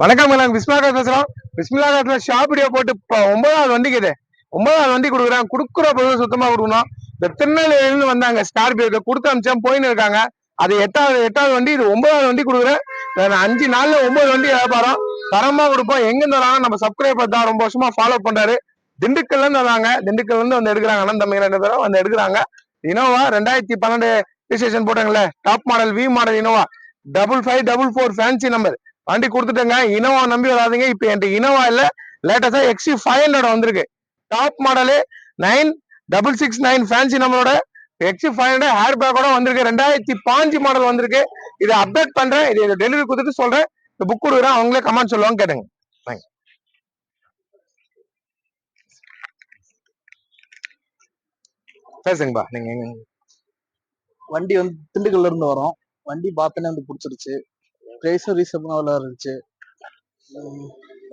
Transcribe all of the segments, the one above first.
வணக்கம் நாங்கள் பிஸ்மிலாகா பேசுகிறோம் விஸ்மிலாகத்தில் ஷாப் வீடியோ போட்டு இப்போ ஒன்பதாவது வண்டிக்கு இது ஒன்பதாவது வண்டி கொடுக்குறேன் கொடுக்குற பொருள் சுத்தமாக கொடுக்கணும். இந்த திருநெல்வேலியிலேருந்து வந்தாங்க. ஸ்கார்பியோ கொடுத்து அமிச்சா போயின்னு இருக்காங்க. அது எட்டாவது எட்டாவது வண்டி இது ஒன்பதாவது வண்டி கொடுக்குறேன். நான் அஞ்சு நாளில் ஒன்பது வண்டி வியாபாரம். தரமாக கொடுப்போம். எங்கேருந்து வராங்க? நம்ம சப்ஸ்கிரைபர் தான். ரொம்ப வருஷமாக ஃபாலோ பண்ணுறாரு திண்டுக்கல்லேருந்து வராங்க. திண்டுக்கல்லேருந்து வந்து எடுக்கிறாங்க. அண்ணன் தம்பி ரெண்டு பேரும் வந்து எடுக்கிறாங்க. இனோவா ரெண்டாயிரத்தி பன்னெண்டு registration போட்டாங்களே top model V model Innova double five double four fancy number வண்டி கொடுத்துட்டேங்க. இனோவா நம்பி வராதீங்க. இப்போ என்கிட்ட இனோவா இல்ல. லேட்டஸ்டா எக்ஸி ஃபைவ் ஹண்ட்ரட் வந்திருக்கு. Top model nine double six nine fancy நம்மளோட எக்ஸி ஃபைவ் ஹண்ட்ரட் ஹேர் பேக்கோட வந்திருக்கு. ரெண்டாயிரத்தி பாஞ்சு மாடல் வந்திருக்கு. இதை அப்டேட் பண்றேன். இது டெலிவரி கொடுத்துட்டு சொல்றேன். இந்த புக் கொடுக்குறேன். அவங்களே கமெண்ட் சொல்லுவாங்க கேட்டுங்க. பேசுங்கப்பா. நீங்க எங்க வண்டி வந்து திண்டுக்கல்ல இருந்து வரோம். வண்டி பார்த்தோன்னே வந்து பிடிச்சிருச்சு. ப்ரைஸும் ரீசனபிளாக இருந்துச்சு.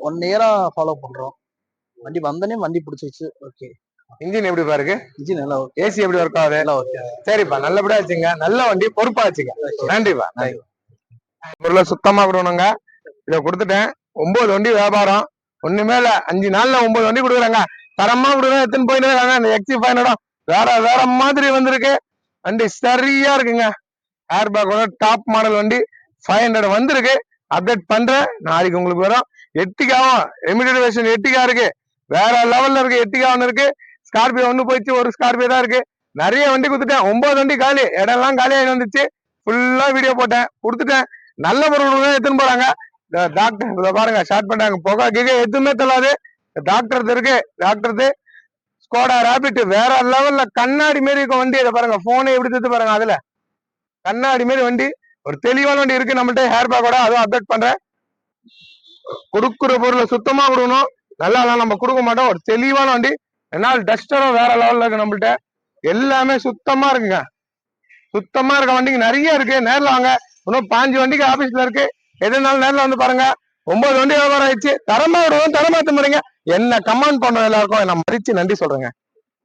ஒன் இயரா ஃபாலோ பண்றோம். வண்டி வந்தோடனே வண்டி பிடிச்சிருச்சு. ஓகே இன்ஜின் எப்படி பாருக்கு இன்ஜின் நல்லா ஓகே ஏசி எப்படி ஒர்க் ஆகுது? நல்லா ஓகே சரிப்பா நல்லபடியா வச்சுங்க. நல்ல வண்டி பொறுப்பா வச்சுங்க. நன்றிப்பா பொருளை சுத்தமா கொடுக்கணுங்க இதை கொடுத்துட்டேன். ஒன்பது வண்டி வியாபாரம். ஒண்ணுமே இல்ல. அஞ்சு நாள்ல ஒன்பது வண்டி கொடுக்குறாங்க. தரமா கொடுக்குறேன் எத்தனை போயிட்டு இருக்காங்க அந்த எக்ஸி ஃபைனடம் வேற வேற மாதிரி வந்திருக்கு. வண்டி சரியா இருக்குங்க. ஏர் பேக்கோட டாப் மாடல் வண்டி. ஃபைவ் ஹண்ட்ரட் வந்திருக்கு. அப்டேட் பண்றேன். நாளைக்கு உங்களுக்கு வரும். எட்டிக்காவும் எமிடேட் வெர்ஷன் எட்டிகா இருக்கு. வேற லெவல்ல இருக்கு. எட்டிகா ஒன்று இருக்கு. ஸ்கார்பியோ ஒன்று போயிடுச்சு. ஒரு ஸ்கார்பியோ தான் இருக்கு. நிறைய வண்டி கொடுத்துட்டேன். ஒன்பது வண்டி காலி. இடம்லாம் காலி ஆகி வந்துச்சு. ஃபுல்லா வீடியோ போட்டேன். கொடுத்துட்டேன். நல்ல பொருள் தான் எடுத்துன்னு போறாங்க. டாக்டர் இதை பாருங்க. ஸ்டார்ட் பண்ணிட்டாங்க புகை கிகை எதுவுமே தள்ளாது. டாக்டர் இருக்கு. டாக்டர் ஸ்கோடா ராபிட் வேற லெவல்ல கண்ணாடி மாரி இருக்கும் வண்டி. இதை பாருங்க. போனை எப்படி தத்து பாருங்க. அதுல. கண்ணாடி மாரி வண்டி. ஒரு தெளிவான வண்டி இருக்கு. நம்மள்ட்ட ஹேர் பேக்கோட அதுவும் அப்டேட் பண்றேன். கொடுக்குற பொருளை சுத்தமா கொடுக்கணும் நல்லா நம்ம கொடுக்க மாட்டோம். ஒரு தெளிவான வண்டி. என்னால் டஸ்டரும் வேற லெவல்ல இருக்கு நம்மள்ட்ட. எல்லாமே சுத்தமா இருக்குங்க. சுத்தமா இருக்க வண்டிங்க நிறைய இருக்கு. நேர்ல வாங்க. இன்னும் பாஞ்சு வண்டிக்கு ஆபீஸ்ல இருக்கு. எதுனாலும் நேரில் நேர்ல வந்து பாருங்க. ஒன்பது வண்டி வியாபாரம் ஆயிடுச்சு. தரமா விடுவோம் தரமா போறீங்க என்ன கமெண்ட் பண்ற எல்லாருக்கும். நான் மதிச்சு நன்றி சொல்றேங்க.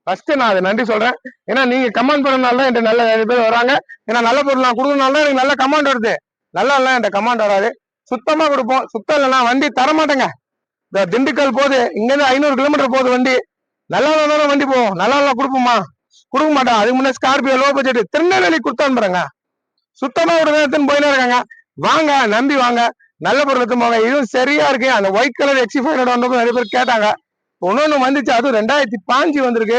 ஃபர்ஸ்ட் நான் அதை நன்றி சொல்றேன். ஏன்னா நீங்க கமெண்ட் பண்ணனால தான் என்கிட்ட நல்ல நிறைய பேர் வராங்க. ஏன்னா நல்ல பொருள் நான் கொடுக்கறனால தான் எனக்கு நல்ல கமெண்ட் வருது. நல்லா இல்லை என்கிட்ட கமெண்ட் வராது. சுத்தமா கொடுப்போம். சுத்தம் இல்லைன்னா வண்டி தர மாட்டேங்க. இந்த திண்டுக்கல் போகுது இங்க இருந்து ஐநூறு கிலோமீட்டர் போகுது வண்டி. நல்லா தானே வண்டி போவோம். நல்லா நல்லா கொடுப்போமா? கொடுக்க மாட்டோம் அதுக்கு முன்னே ஸ்கார்பியோ லோ பட்ஜெட் திருநெல்வேலி கொடுத்தான்னு பாருங்க. சுத்தமா ஒரு எடுத்துன்னு போயினே இருக்காங்க. வாங்க நம்பி வாங்க. நல்ல பொருள் எடுத்து போங்க. இதுவும் சரியா இருக்கு. அந்த ஒயிட் கலர் எக்ஸி ஃபைவ் வந்தப்போ நிறைய பேர் கேட்டாங்க. ஒன்னொன்னு வந்துச்சு. அதுவும் ரெண்டாயிரத்தி பாஞ்சு வந்திருக்கு.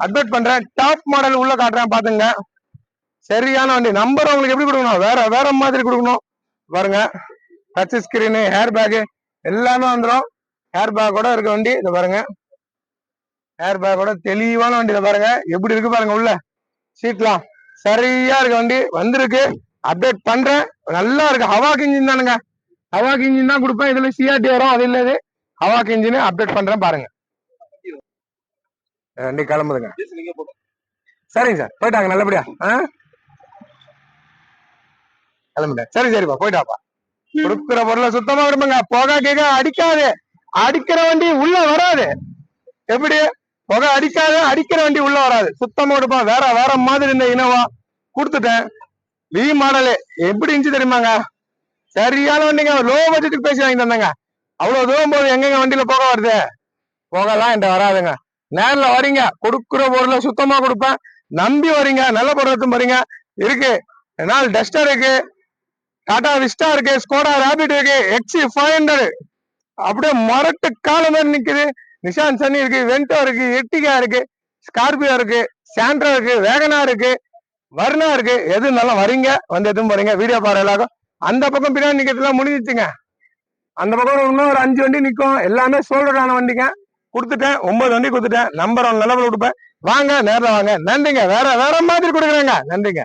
அட்வர்ட் பண்றேன். டாப் மாடல் உள்ள காட்டுறேன் பாத்துங்க. சரியான வண்டி. நம்பர் உங்களுக்கு எப்படி கொடுக்கணும்? வேற வேற மாதிரி கொடுக்கணும். பாருங்க. டச் ஸ்கிரீனு ஹேர் பேக்கு எல்லாமே வந்துடும் ஹேர் பேக்கோட இருக்க வண்டி இதை பாருங்க. ஹேர் பேக்கோட தெளிவான வண்டி இதை பாருங்க. எப்படி இருக்கு பாருங்க உள்ள. சீட்லாம் சரியா இருக்க வண்டி. வந்திருக்கு. அப்டேட் பண்றேன். நல்லா இருக்கு. ஹவாக் இன்ஜின் தானுங்க. ஹவாக் இன்ஜின் தான் கொடுப்பேன். இதுல சிஆர்டி வரும். அது இல்லது ஹவாக் இன்ஜின் அப்டேட் பண்றேன் பாருங்க. வண்டி கிளம்புதுங்க. சரிங்க சார். போயிட்டாங்க நல்லபடியா. ஆ? கிளம்பிட்டேன். சரி சரிப்பா போயிட்டாப்பா. கொடுக்குற பொருளை சுத்தமா விடுங்க புகை கேட்க அடிக்காது. அடிக்கிற வண்டி உள்ள வராது. எப்படி? புகை அடிக்காது அடிக்கிற வண்டி உள்ள வராது. சுத்தமா கொடுப்பான் வேற வேற மாதிரி இந்த இனோவா. கொடுத்துட்டேன். வி மாடலு எப்படி இருந்துச்சு தெரியுமாங்க? சரியான வண்டிங்க. லோ பட்ஜெட்டுக்கு பேசி வாங்கி தந்தாங்க. அவ்வளவு தூரம் போது எங்கெங்க வண்டியில புகை வருது? புகைலாம் என்கிட்ட வராதுங்க. நேர்ல வரீங்க கொடுக்குற பொருளை சுத்தமா கொடுப்பேன் நம்பி வரீங்க நல்ல பொருளத்தும் வரீங்க இருக்கு. என்னால் டஸ்டர் இருக்கு டாடா விஸ்டா இருக்கு ஸ்கோடா ரேபிட் இருக்கு எக்ஸி ஃபைவ் ஹண்ட்ரட் அப்படியே மரட்டு கால மாதிரி நிக்குது. நிஷான் சன்னி இருக்கு வென்டோ இருக்கு எட்டிகா இருக்கு ஸ்கார்பியோ இருக்கு சாண்ட்ரா இருக்கு வேகனா இருக்கு வர்ணா இருக்கு. எது நல்லா வரீங்க வந்து எதுவும் போறீங்க. வீடியோ பாரு எல்லாரும் அந்த பக்கம் பின்னாடி நிக்கிறதுலாம் முடிஞ்சிச்சுங்க. அந்த பக்கம் இன்னும் ஒரு அஞ்சு வண்டி நிற்கும் எல்லாமே சோல்டரான வண்டிங்க. கொடுத்துட்டேன் ஒன்பது வண்டி கொடுத்துட்டேன் நம்பர் ஒன் நிலவில் கொடுப்பேன். வாங்க நேரில் வாங்க. நன்றிங்க. வேற வேற மாதிரி கொடுக்குறேங்க. நன்றிங்க.